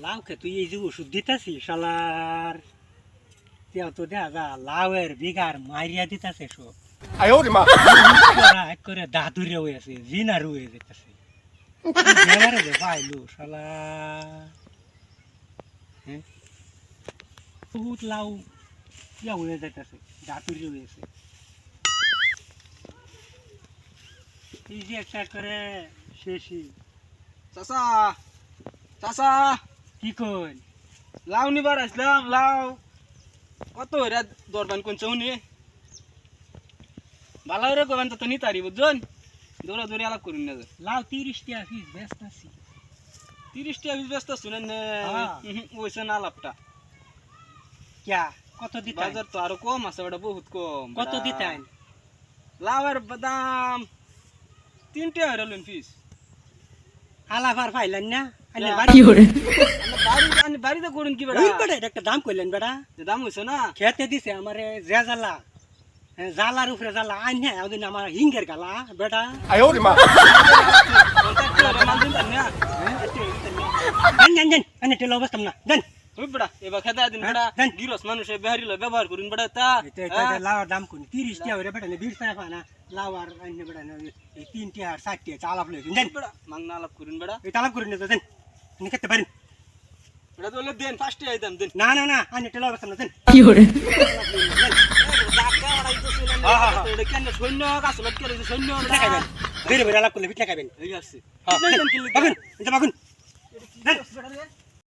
লাউকে তুই এই যে ওষুধ দিতেছি শালার। তো দেখা যা লাউয়ের বিঘার মারিয়া দিতেছে সব। করে দাদুরে হয়েছে জিনার হয়ে যেতেছে। পাইলু শালা হ্যাঁ? লাউ ইয়া হয়ে যেতেছে দাদুরে হয়েছে এই যে একটা করে শেষই চাষা চাষা কি কই? লাউ নিবার আসলাম লাউ। কত হইরা দরবান কোন চৌনি ভালো হইরা কবেন তো নি তারি বুঝছেন? দৌড়া দৌড়ে আলাপ করুন না লাউ তিরিশ টাকা পিস ব্যস্ত আছি। তিরিশ টাকা ব্যস্ত শুনেন না। ওইসে না আলাপটা। ক্যা? কত দিতেন বাজার তো আরও কম আছে ওটা বহুত কম। কত। দিতেন লাউয়ের দাম তিনটে হইরা লইন পিস। আলাফার পাইলেন না? আনি না। বাড়িতে করুন কি বেড়া? বেড়া একটা দাম কইলেন বেড়া। দাম হইছে না? খেতে দিছে আমারে যে জ্বালা। জালার উপরে জালা আইনে ওদিন আমার হিঙ্গের গালা বেটা আয় ওরে মা। জান জান জান আনে টেলো অবস্থাম না জান ওই বেটা এবার খেদা দিন হ্যাঁ, বেটা গিরস মানুষে বেহারিল ব্যবহার করুন বেটা তা লাওয়ার দাম কোন তিরিশ টাকা হরে বেটা বিশ টাকা পানা লাওয়ার আইনে বেটা এই তিন টাকা ষাট টাকা চালাপ লইছেন জান বেটা পারেন। বেটা তো দেন ফার্স্টে আইতাম দেন। না না না আমি টেলো অবস্থাম না দেন। হ্যাঁ। হ্যাঁ এটা কেন সৈন্য